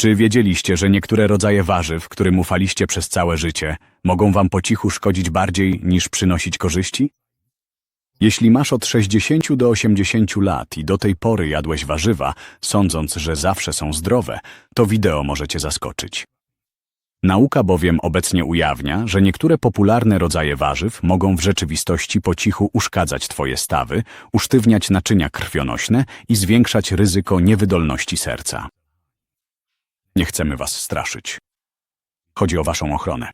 Czy wiedzieliście, że niektóre rodzaje warzyw, którym ufaliście przez całe życie, mogą wam po cichu szkodzić bardziej niż przynosić korzyści? Jeśli masz od 60 do 80 lat i do tej pory jadłeś warzywa, sądząc, że zawsze są zdrowe, to wideo może cię zaskoczyć. Nauka bowiem obecnie ujawnia, że niektóre popularne rodzaje warzyw mogą w rzeczywistości po cichu uszkadzać twoje stawy, usztywniać naczynia krwionośne i zwiększać ryzyko niewydolności serca. Nie chcemy was straszyć. Chodzi o waszą ochronę.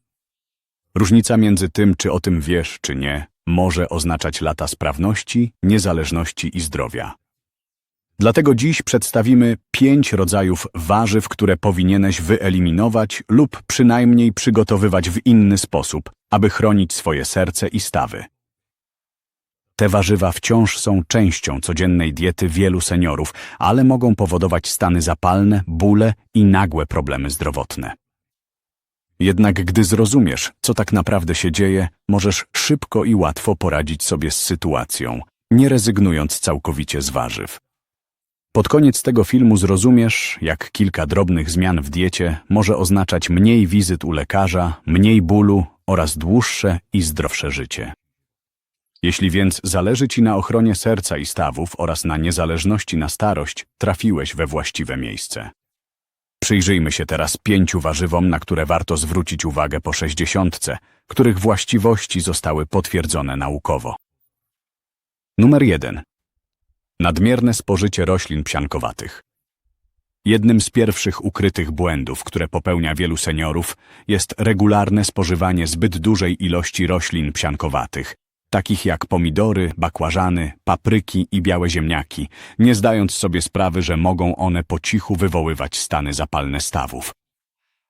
Różnica między tym, czy o tym wiesz, czy nie, może oznaczać lata sprawności, niezależności i zdrowia. Dlatego dziś przedstawimy pięć rodzajów warzyw, które powinieneś wyeliminować lub przynajmniej przygotowywać w inny sposób, aby chronić swoje serce i stawy. Te warzywa wciąż są częścią codziennej diety wielu seniorów, ale mogą powodować stany zapalne, bóle i nagłe problemy zdrowotne. Jednak gdy zrozumiesz, co tak naprawdę się dzieje, możesz szybko i łatwo poradzić sobie z sytuacją, nie rezygnując całkowicie z warzyw. Pod koniec tego filmu zrozumiesz, jak kilka drobnych zmian w diecie może oznaczać mniej wizyt u lekarza, mniej bólu oraz dłuższe i zdrowsze życie. Jeśli więc zależy Ci na ochronie serca i stawów oraz na niezależności na starość, trafiłeś we właściwe miejsce. Przyjrzyjmy się teraz pięciu warzywom, na które warto zwrócić uwagę po sześćdziesiątce, których właściwości zostały potwierdzone naukowo. Numer jeden. Nadmierne spożycie roślin psiankowatych. Jednym z pierwszych ukrytych błędów, które popełnia wielu seniorów, jest regularne spożywanie zbyt dużej ilości roślin psiankowatych, takich jak pomidory, bakłażany, papryki i białe ziemniaki, nie zdając sobie sprawy, że mogą one po cichu wywoływać stany zapalne stawów.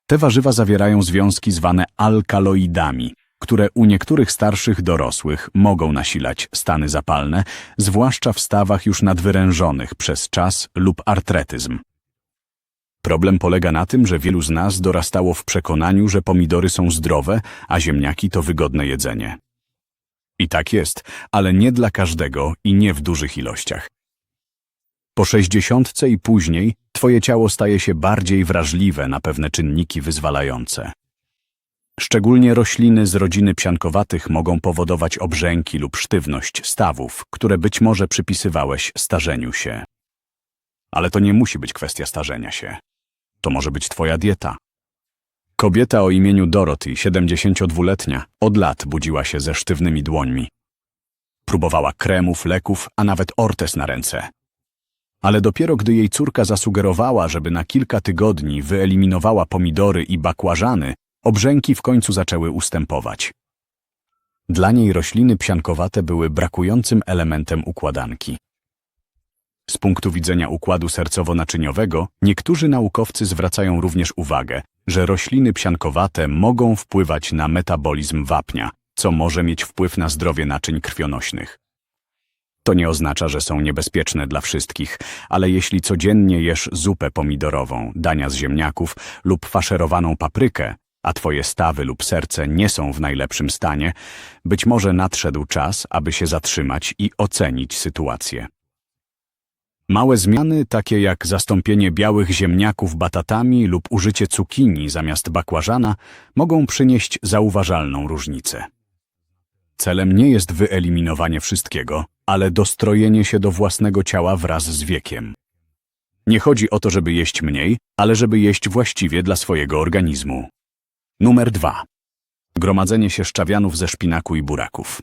Te warzywa zawierają związki zwane alkaloidami, które u niektórych starszych dorosłych mogą nasilać stany zapalne, zwłaszcza w stawach już nadwyrężonych przez czas lub artretyzm. Problem polega na tym, że wielu z nas dorastało w przekonaniu, że pomidory są zdrowe, a ziemniaki to wygodne jedzenie. I tak jest, ale nie dla każdego i nie w dużych ilościach. Po sześćdziesiątce i później twoje ciało staje się bardziej wrażliwe na pewne czynniki wyzwalające. Szczególnie rośliny z rodziny psiankowatych mogą powodować obrzęki lub sztywność stawów, które być może przypisywałeś starzeniu się. Ale to nie musi być kwestia starzenia się. To może być twoja dieta. Kobieta o imieniu Dorothy, 72-letnia, od lat budziła się ze sztywnymi dłońmi. Próbowała kremów, leków, a nawet ortez na ręce. Ale dopiero gdy jej córka zasugerowała, żeby na kilka tygodni wyeliminowała pomidory i bakłażany, obrzęki w końcu zaczęły ustępować. Dla niej rośliny psiankowate były brakującym elementem układanki. Z punktu widzenia układu sercowo-naczyniowego, niektórzy naukowcy zwracają również uwagę, że rośliny psiankowate mogą wpływać na metabolizm wapnia, co może mieć wpływ na zdrowie naczyń krwionośnych. To nie oznacza, że są niebezpieczne dla wszystkich, ale jeśli codziennie jesz zupę pomidorową, dania z ziemniaków lub faszerowaną paprykę, a twoje stawy lub serce nie są w najlepszym stanie, być może nadszedł czas, aby się zatrzymać i ocenić sytuację. Małe zmiany, takie jak zastąpienie białych ziemniaków batatami lub użycie cukinii zamiast bakłażana, mogą przynieść zauważalną różnicę. Celem nie jest wyeliminowanie wszystkiego, ale dostrojenie się do własnego ciała wraz z wiekiem. Nie chodzi o to, żeby jeść mniej, ale żeby jeść właściwie dla swojego organizmu. Numer 2. Gromadzenie się szczawianów ze szpinaku i buraków.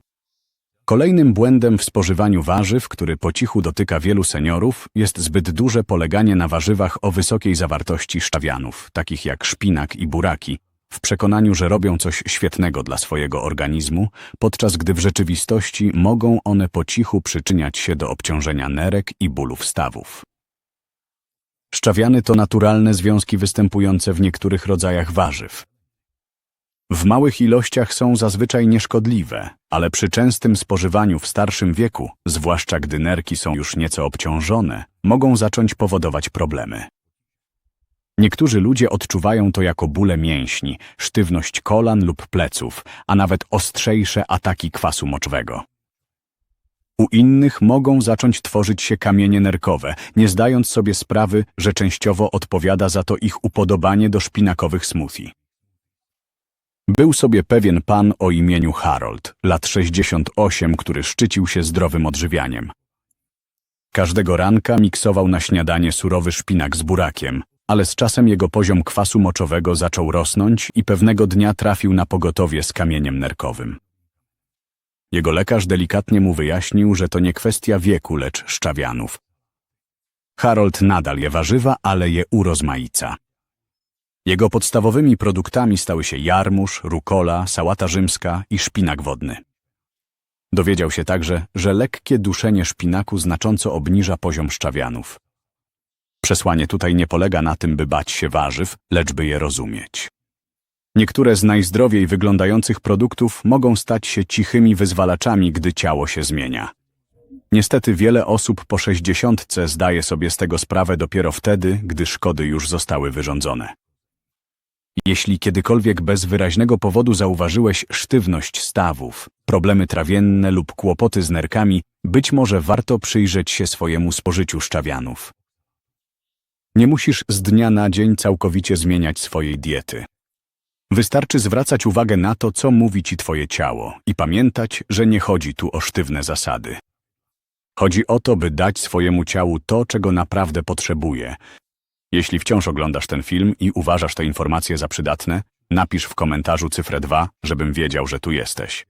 Kolejnym błędem w spożywaniu warzyw, który po cichu dotyka wielu seniorów, jest zbyt duże poleganie na warzywach o wysokiej zawartości szczawianów, takich jak szpinak i buraki, w przekonaniu, że robią coś świetnego dla swojego organizmu, podczas gdy w rzeczywistości mogą one po cichu przyczyniać się do obciążenia nerek i bólów stawów. Szczawiany to naturalne związki występujące w niektórych rodzajach warzyw. W małych ilościach są zazwyczaj nieszkodliwe, ale przy częstym spożywaniu w starszym wieku, zwłaszcza gdy nerki są już nieco obciążone, mogą zacząć powodować problemy. Niektórzy ludzie odczuwają to jako bóle mięśni, sztywność kolan lub pleców, a nawet ostrzejsze ataki kwasu moczowego. U innych mogą zacząć tworzyć się kamienie nerkowe, nie zdając sobie sprawy, że częściowo odpowiada za to ich upodobanie do szpinakowych smoothie. Był sobie pewien pan o imieniu Harold, lat 68, który szczycił się zdrowym odżywianiem. Każdego ranka miksował na śniadanie surowy szpinak z burakiem, ale z czasem jego poziom kwasu moczowego zaczął rosnąć i pewnego dnia trafił na pogotowie z kamieniem nerkowym. Jego lekarz delikatnie mu wyjaśnił, że to nie kwestia wieku, lecz szczawianów. Harold nadal je warzywa, ale je urozmaica. Jego podstawowymi produktami stały się jarmuż, rukola, sałata rzymska i szpinak wodny. Dowiedział się także, że lekkie duszenie szpinaku znacząco obniża poziom szczawianów. Przesłanie tutaj nie polega na tym, by bać się warzyw, lecz by je rozumieć. Niektóre z najzdrowiej wyglądających produktów mogą stać się cichymi wyzwalaczami, gdy ciało się zmienia. Niestety wiele osób po sześćdziesiątce zdaje sobie z tego sprawę dopiero wtedy, gdy szkody już zostały wyrządzone. Jeśli kiedykolwiek bez wyraźnego powodu zauważyłeś sztywność stawów, problemy trawienne lub kłopoty z nerkami, być może warto przyjrzeć się swojemu spożyciu szczawianów. Nie musisz z dnia na dzień całkowicie zmieniać swojej diety. Wystarczy zwracać uwagę na to, co mówi ci twoje ciało i pamiętać, że nie chodzi tu o sztywne zasady. Chodzi o to, by dać swojemu ciału to, czego naprawdę potrzebuje. Jeśli wciąż oglądasz ten film i uważasz te informacje za przydatne, napisz w komentarzu cyfrę 2, żebym wiedział, że tu jesteś.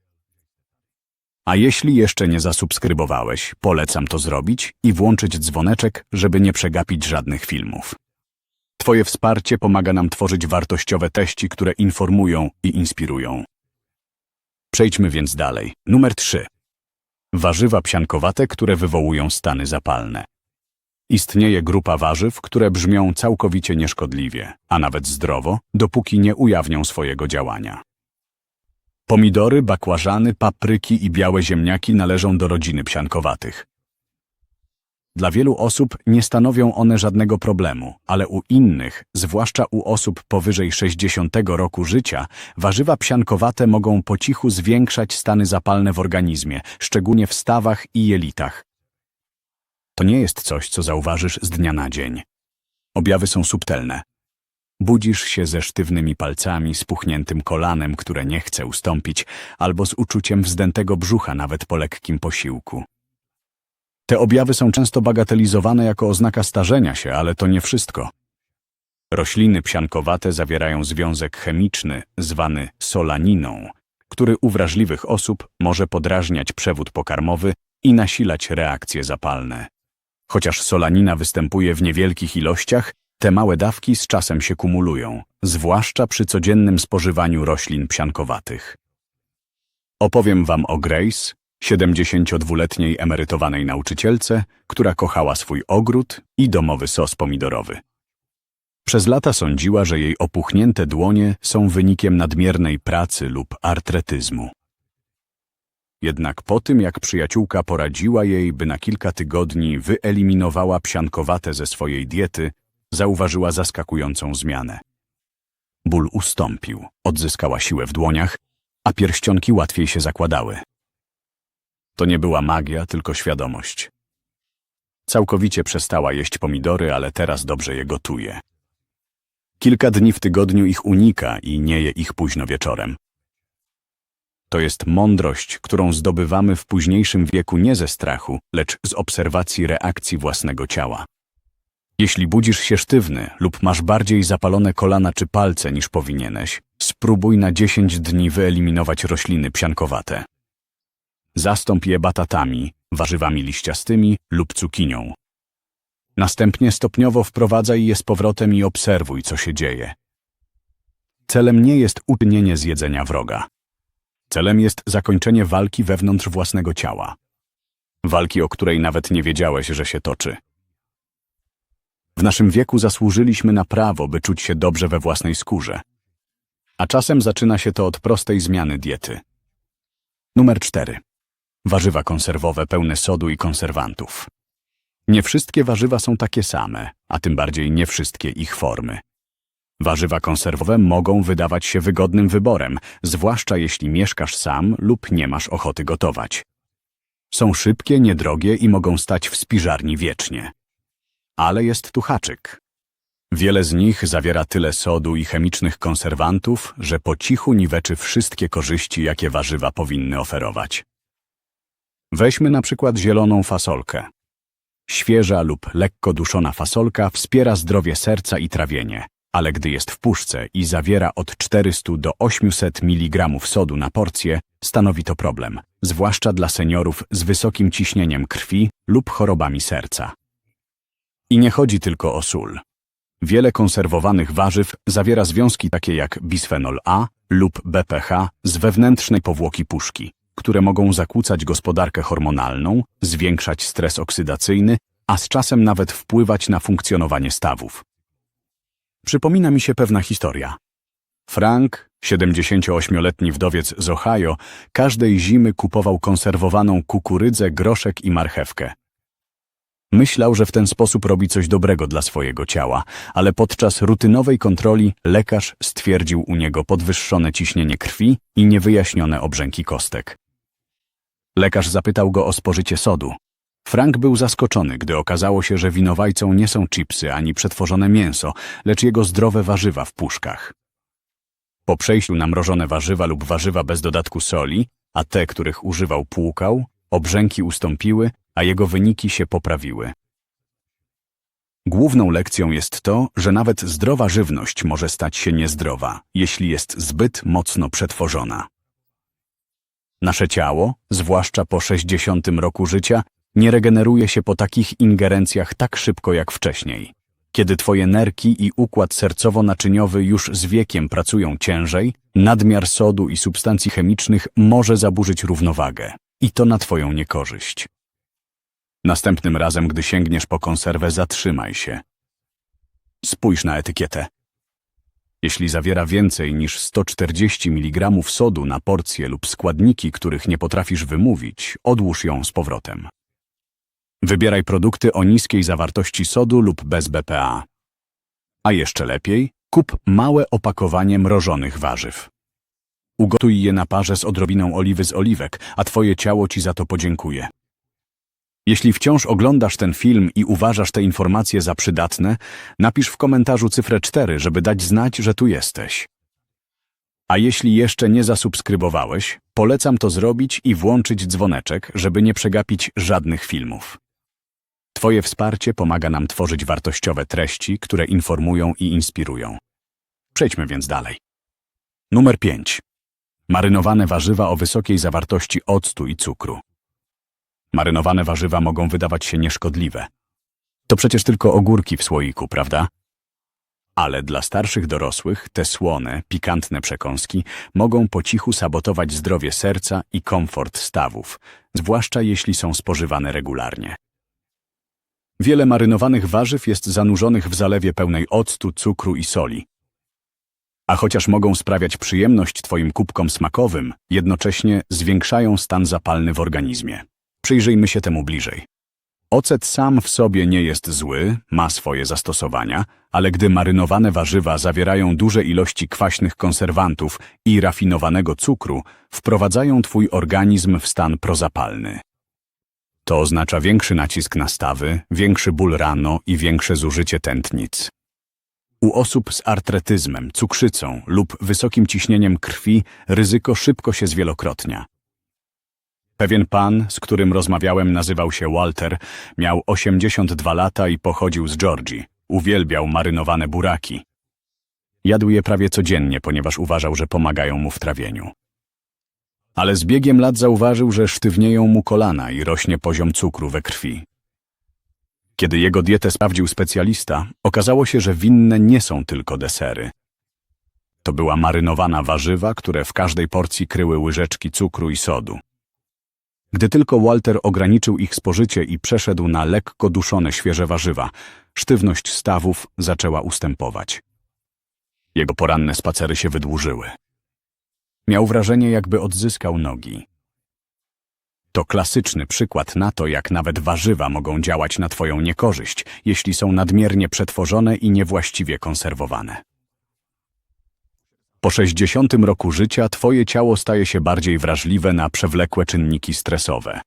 A jeśli jeszcze nie zasubskrybowałeś, polecam to zrobić i włączyć dzwoneczek, żeby nie przegapić żadnych filmów. Twoje wsparcie pomaga nam tworzyć wartościowe teści, które informują i inspirują. Przejdźmy więc dalej. Numer 3. Warzywa psiankowate, które wywołują stany zapalne. Istnieje grupa warzyw, które brzmią całkowicie nieszkodliwie, a nawet zdrowo, dopóki nie ujawnią swojego działania. Pomidory, bakłażany, papryki i białe ziemniaki należą do rodziny psiankowatych. Dla wielu osób nie stanowią one żadnego problemu, ale u innych, zwłaszcza u osób powyżej 60 roku życia, warzywa psiankowate mogą po cichu zwiększać stany zapalne w organizmie, szczególnie w stawach i jelitach. To nie jest coś, co zauważysz z dnia na dzień. Objawy są subtelne. Budzisz się ze sztywnymi palcami, spuchniętym kolanem, które nie chce ustąpić, albo z uczuciem wzdętego brzucha nawet po lekkim posiłku. Te objawy są często bagatelizowane jako oznaka starzenia się, ale to nie wszystko. Rośliny psiankowate zawierają związek chemiczny zwany solaniną, który u wrażliwych osób może podrażniać przewód pokarmowy i nasilać reakcje zapalne. Chociaż solanina występuje w niewielkich ilościach, te małe dawki z czasem się kumulują, zwłaszcza przy codziennym spożywaniu roślin psiankowatych. Opowiem Wam o Grace, 72-letniej emerytowanej nauczycielce, która kochała swój ogród i domowy sos pomidorowy. Przez lata sądziła, że jej opuchnięte dłonie są wynikiem nadmiernej pracy lub artretyzmu. Jednak po tym, jak przyjaciółka poradziła jej, by na kilka tygodni wyeliminowała psiankowate ze swojej diety, zauważyła zaskakującą zmianę. Ból ustąpił, odzyskała siłę w dłoniach, a pierścionki łatwiej się zakładały. To nie była magia, tylko świadomość. Całkowicie przestała jeść pomidory, ale teraz dobrze je gotuje. Kilka dni w tygodniu ich unika i nie je ich późno wieczorem. To jest mądrość, którą zdobywamy w późniejszym wieku nie ze strachu, lecz z obserwacji reakcji własnego ciała. Jeśli budzisz się sztywny lub masz bardziej zapalone kolana czy palce niż powinieneś, spróbuj na 10 dni wyeliminować rośliny psiankowate. Zastąp je batatami, warzywami liściastymi lub cukinią. Następnie stopniowo wprowadzaj je z powrotem i obserwuj, co się dzieje. Celem nie jest uczynienie zjedzenia wroga. Celem jest zakończenie walki wewnątrz własnego ciała. Walki, o której nawet nie wiedziałeś, że się toczy. W naszym wieku zasłużyliśmy na prawo, by czuć się dobrze we własnej skórze. A czasem zaczyna się to od prostej zmiany diety. Numer 4. Warzywa konserwowe pełne sodu i konserwantów. Nie wszystkie warzywa są takie same, a tym bardziej nie wszystkie ich formy. Warzywa konserwowe mogą wydawać się wygodnym wyborem, zwłaszcza jeśli mieszkasz sam lub nie masz ochoty gotować. Są szybkie, niedrogie i mogą stać w spiżarni wiecznie. Ale jest tu haczyk. Wiele z nich zawiera tyle sodu i chemicznych konserwantów, że po cichu niweczy wszystkie korzyści, jakie warzywa powinny oferować. Weźmy na przykład zieloną fasolkę. Świeża lub lekko duszona fasolka wspiera zdrowie serca i trawienie, ale gdy jest w puszce i zawiera od 400 do 800 mg sodu na porcję, stanowi to problem, zwłaszcza dla seniorów z wysokim ciśnieniem krwi lub chorobami serca. I nie chodzi tylko o sól. Wiele konserwowanych warzyw zawiera związki takie jak bisfenol A lub BPH z wewnętrznej powłoki puszki, które mogą zakłócać gospodarkę hormonalną, zwiększać stres oksydacyjny, a z czasem nawet wpływać na funkcjonowanie stawów. Przypomina mi się pewna historia. Frank, 78-letni wdowiec z Ohio, każdej zimy kupował konserwowaną kukurydzę, groszek i marchewkę. Myślał, że w ten sposób robi coś dobrego dla swojego ciała, ale podczas rutynowej kontroli lekarz stwierdził u niego podwyższone ciśnienie krwi i niewyjaśnione obrzęki kostek. Lekarz zapytał go o spożycie sodu. Frank był zaskoczony, gdy okazało się, że winowajcą nie są chipsy ani przetworzone mięso, lecz jego zdrowe warzywa w puszkach. Po przejściu na mrożone warzywa lub warzywa bez dodatku soli, a te, których używał, płukał, obrzęki ustąpiły, a jego wyniki się poprawiły. Główną lekcją jest to, że nawet zdrowa żywność może stać się niezdrowa, jeśli jest zbyt mocno przetworzona. Nasze ciało, zwłaszcza po 60 roku życia, nie regeneruje się po takich ingerencjach tak szybko jak wcześniej. Kiedy twoje nerki i układ sercowo-naczyniowy już z wiekiem pracują ciężej, nadmiar sodu i substancji chemicznych może zaburzyć równowagę. I to na twoją niekorzyść. Następnym razem, gdy sięgniesz po konserwę, zatrzymaj się. Spójrz na etykietę. Jeśli zawiera więcej niż 140 mg sodu na porcję lub składniki, których nie potrafisz wymówić, odłóż ją z powrotem. Wybieraj produkty o niskiej zawartości sodu lub bez BPA. A jeszcze lepiej, kup małe opakowanie mrożonych warzyw. Ugotuj je na parze z odrobiną oliwy z oliwek, a twoje ciało ci za to podziękuje. Jeśli wciąż oglądasz ten film i uważasz te informacje za przydatne, napisz w komentarzu cyfrę 4, żeby dać znać, że tu jesteś. A jeśli jeszcze nie zasubskrybowałeś, polecam to zrobić i włączyć dzwoneczek, żeby nie przegapić żadnych filmów. Twoje wsparcie pomaga nam tworzyć wartościowe treści, które informują i inspirują. Przejdźmy więc dalej. Numer 5. Marynowane warzywa o wysokiej zawartości octu i cukru. Marynowane warzywa mogą wydawać się nieszkodliwe. To przecież tylko ogórki w słoiku, prawda? Ale dla starszych dorosłych te słone, pikantne przekąski mogą po cichu sabotować zdrowie serca i komfort stawów, zwłaszcza jeśli są spożywane regularnie. Wiele marynowanych warzyw jest zanurzonych w zalewie pełnej octu, cukru i soli. A chociaż mogą sprawiać przyjemność Twoim kubkom smakowym, jednocześnie zwiększają stan zapalny w organizmie. Przyjrzyjmy się temu bliżej. Ocet sam w sobie nie jest zły, ma swoje zastosowania, ale gdy marynowane warzywa zawierają duże ilości kwaśnych konserwantów i rafinowanego cukru, wprowadzają Twój organizm w stan prozapalny. To oznacza większy nacisk na stawy, większy ból rano i większe zużycie tętnic. U osób z artretyzmem, cukrzycą lub wysokim ciśnieniem krwi ryzyko szybko się zwielokrotnia. Pewien pan, z którym rozmawiałem, nazywał się Walter, miał 82 lata i pochodził z Georgii. Uwielbiał marynowane buraki. Jadł je prawie codziennie, ponieważ uważał, że pomagają mu w trawieniu. Ale z biegiem lat zauważył, że sztywnieją mu kolana i rośnie poziom cukru we krwi. Kiedy jego dietę sprawdził specjalista, okazało się, że winne nie są tylko desery. To była marynowana warzywa, które w każdej porcji kryły łyżeczki cukru i sodu. Gdy tylko Walter ograniczył ich spożycie i przeszedł na lekko duszone świeże warzywa, sztywność stawów zaczęła ustępować. Jego poranne spacery się wydłużyły. Miał wrażenie, jakby odzyskał nogi. To klasyczny przykład na to, jak nawet warzywa mogą działać na Twoją niekorzyść, jeśli są nadmiernie przetworzone i niewłaściwie konserwowane. Po 60 roku życia Twoje ciało staje się bardziej wrażliwe na przewlekłe czynniki stresowe.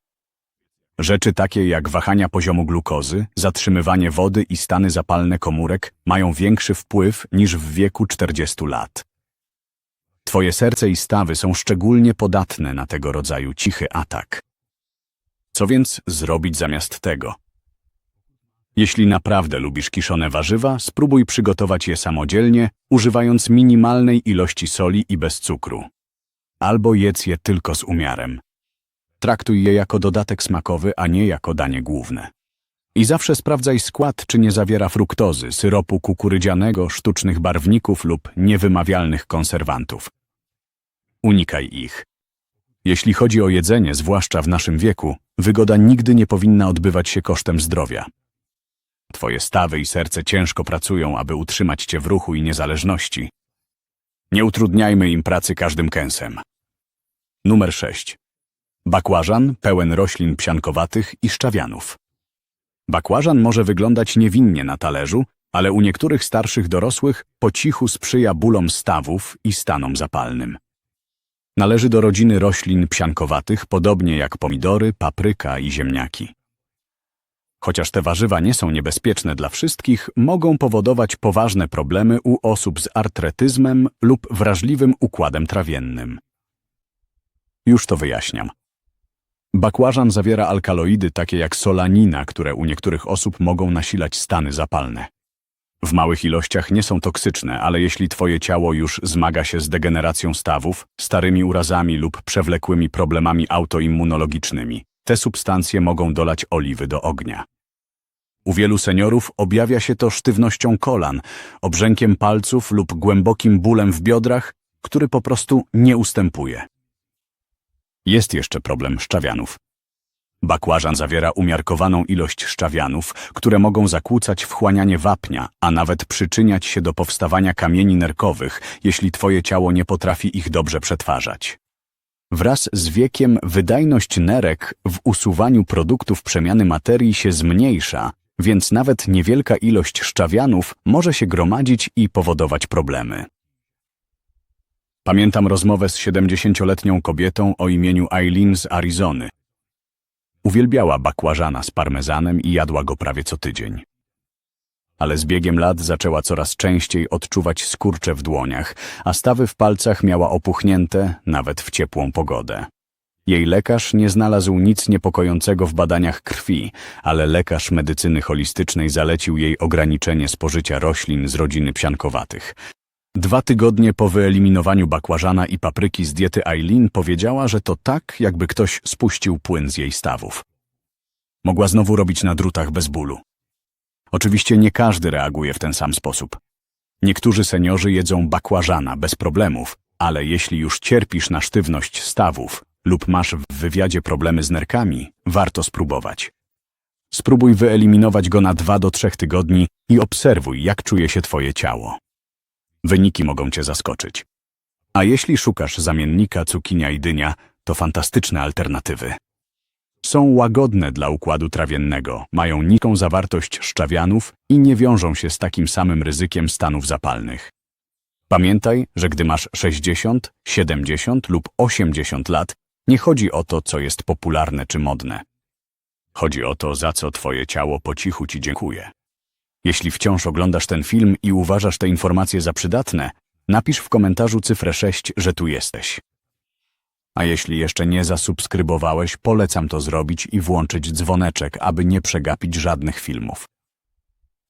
Rzeczy takie jak wahania poziomu glukozy, zatrzymywanie wody i stany zapalne komórek mają większy wpływ niż w wieku 40 lat. Twoje serce i stawy są szczególnie podatne na tego rodzaju cichy atak. Co więc zrobić zamiast tego? Jeśli naprawdę lubisz kiszone warzywa, spróbuj przygotować je samodzielnie, używając minimalnej ilości soli i bez cukru. Albo jedz je tylko z umiarem. Traktuj je jako dodatek smakowy, a nie jako danie główne. I zawsze sprawdzaj skład, czy nie zawiera fruktozy, syropu kukurydzianego, sztucznych barwników lub niewymawialnych konserwantów. Unikaj ich. Jeśli chodzi o jedzenie, zwłaszcza w naszym wieku, wygoda nigdy nie powinna odbywać się kosztem zdrowia. Twoje stawy i serce ciężko pracują, aby utrzymać cię w ruchu i niezależności. Nie utrudniajmy im pracy każdym kęsem. Numer 6. Bakłażan pełen roślin psiankowatych i szczawianów. Bakłażan może wyglądać niewinnie na talerzu, ale u niektórych starszych dorosłych po cichu sprzyja bólom stawów i stanom zapalnym. Należy do rodziny roślin psiankowatych, podobnie jak pomidory, papryka i ziemniaki. Chociaż te warzywa nie są niebezpieczne dla wszystkich, mogą powodować poważne problemy u osób z artretyzmem lub wrażliwym układem trawiennym. Już to wyjaśniam. Bakłażan zawiera alkaloidy takie jak solanina, które u niektórych osób mogą nasilać stany zapalne. W małych ilościach nie są toksyczne, ale jeśli twoje ciało już zmaga się z degeneracją stawów, starymi urazami lub przewlekłymi problemami autoimmunologicznymi, te substancje mogą dolać oliwy do ognia. U wielu seniorów objawia się to sztywnością kolan, obrzękiem palców lub głębokim bólem w biodrach, który po prostu nie ustępuje. Jest jeszcze problem szczawianów. Bakłażan zawiera umiarkowaną ilość szczawianów, które mogą zakłócać wchłanianie wapnia, a nawet przyczyniać się do powstawania kamieni nerkowych, jeśli twoje ciało nie potrafi ich dobrze przetwarzać. Wraz z wiekiem wydajność nerek w usuwaniu produktów przemiany materii się zmniejsza, więc nawet niewielka ilość szczawianów może się gromadzić i powodować problemy. Pamiętam rozmowę z 70-letnią kobietą o imieniu Eileen z Arizony. Uwielbiała bakłażana z parmezanem i jadła go prawie co tydzień. Ale z biegiem lat zaczęła coraz częściej odczuwać skurcze w dłoniach, a stawy w palcach miała opuchnięte nawet w ciepłą pogodę. Jej lekarz nie znalazł nic niepokojącego w badaniach krwi, ale lekarz medycyny holistycznej zalecił jej ograniczenie spożycia roślin z rodziny psiankowatych. Dwa tygodnie po wyeliminowaniu bakłażana i papryki z diety Eileen powiedziała, że to tak, jakby ktoś spuścił płyn z jej stawów. Mogła znowu robić na drutach bez bólu. Oczywiście nie każdy reaguje w ten sam sposób. Niektórzy seniorzy jedzą bakłażana bez problemów, ale jeśli już cierpisz na sztywność stawów lub masz w wywiadzie problemy z nerkami, warto spróbować. Spróbuj wyeliminować go na 2 do 3 tygodni i obserwuj, jak czuje się twoje ciało. Wyniki mogą cię zaskoczyć. A jeśli szukasz zamiennika cukinia i dynia, to fantastyczne alternatywy. Są łagodne dla układu trawiennego, mają niką zawartość szczawianów i nie wiążą się z takim samym ryzykiem stanów zapalnych. Pamiętaj, że gdy masz 60, 70 lub 80 lat, nie chodzi o to, co jest popularne czy modne. Chodzi o to, za co twoje ciało po cichu ci dziękuje. Jeśli wciąż oglądasz ten film i uważasz te informacje za przydatne, napisz w komentarzu cyfrę 6, że tu jesteś. A jeśli jeszcze nie zasubskrybowałeś, polecam to zrobić i włączyć dzwoneczek, aby nie przegapić żadnych filmów.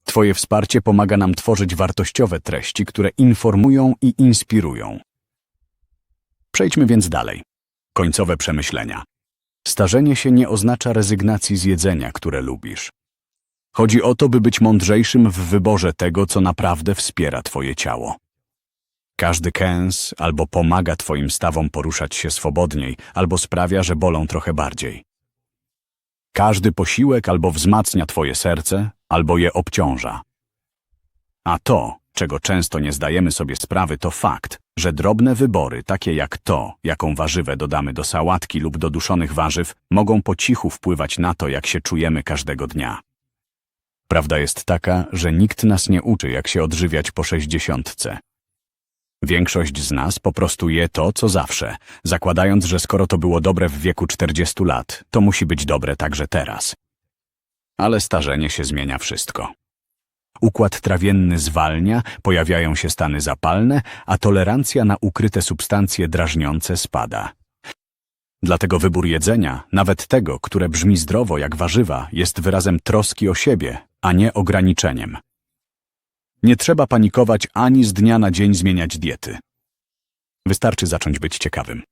Twoje wsparcie pomaga nam tworzyć wartościowe treści, które informują i inspirują. Przejdźmy więc dalej. Końcowe przemyślenia. Starzenie się nie oznacza rezygnacji z jedzenia, które lubisz. Chodzi o to, by być mądrzejszym w wyborze tego, co naprawdę wspiera Twoje ciało. Każdy kęs albo pomaga Twoim stawom poruszać się swobodniej, albo sprawia, że bolą trochę bardziej. Każdy posiłek albo wzmacnia Twoje serce, albo je obciąża. A to, czego często nie zdajemy sobie sprawy, to fakt, że drobne wybory, takie jak to, jaką warzywę dodamy do sałatki lub do duszonych warzyw, mogą po cichu wpływać na to, jak się czujemy każdego dnia. Prawda jest taka, że nikt nas nie uczy, jak się odżywiać po sześćdziesiątce. Większość z nas po prostu je to, co zawsze, zakładając, że skoro to było dobre w wieku 40 lat, to musi być dobre także teraz. Ale starzenie się zmienia wszystko. Układ trawienny zwalnia, pojawiają się stany zapalne, a tolerancja na ukryte substancje drażniące spada. Dlatego wybór jedzenia, nawet tego, które brzmi zdrowo jak warzywa, jest wyrazem troski o siebie, a nie ograniczeniem. Nie trzeba panikować ani z dnia na dzień zmieniać diety. Wystarczy zacząć być ciekawym.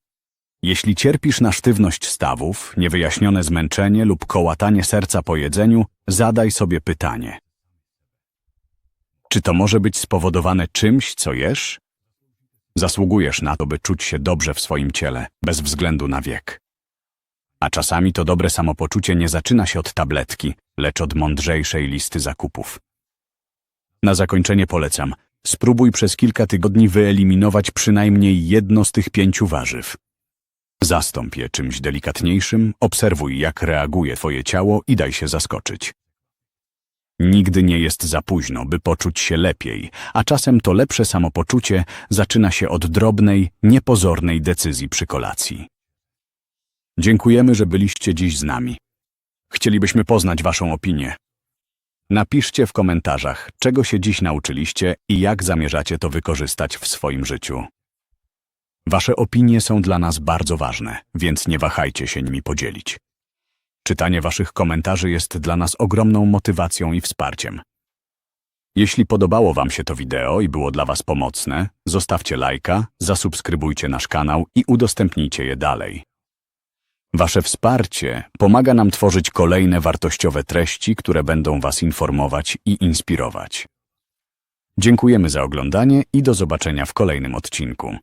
Jeśli cierpisz na sztywność stawów, niewyjaśnione zmęczenie lub kołatanie serca po jedzeniu, zadaj sobie pytanie. Czy to może być spowodowane czymś, co jesz? Zasługujesz na to, by czuć się dobrze w swoim ciele, bez względu na wiek. A czasami to dobre samopoczucie nie zaczyna się od tabletki, lecz od mądrzejszej listy zakupów. Na zakończenie polecam, spróbuj przez kilka tygodni wyeliminować przynajmniej jedno z tych pięciu warzyw. Zastąp je czymś delikatniejszym, obserwuj jak reaguje twoje ciało i daj się zaskoczyć. Nigdy nie jest za późno, by poczuć się lepiej, a czasem to lepsze samopoczucie zaczyna się od drobnej, niepozornej decyzji przy kolacji. Dziękujemy, że byliście dziś z nami. Chcielibyśmy poznać Waszą opinię. Napiszcie w komentarzach, czego się dziś nauczyliście i jak zamierzacie to wykorzystać w swoim życiu. Wasze opinie są dla nas bardzo ważne, więc nie wahajcie się nimi podzielić. Czytanie Waszych komentarzy jest dla nas ogromną motywacją i wsparciem. Jeśli podobało Wam się to wideo i było dla Was pomocne, zostawcie lajka, zasubskrybujcie nasz kanał i udostępnijcie je dalej. Wasze wsparcie pomaga nam tworzyć kolejne wartościowe treści, które będą Was informować i inspirować. Dziękujemy za oglądanie i do zobaczenia w kolejnym odcinku.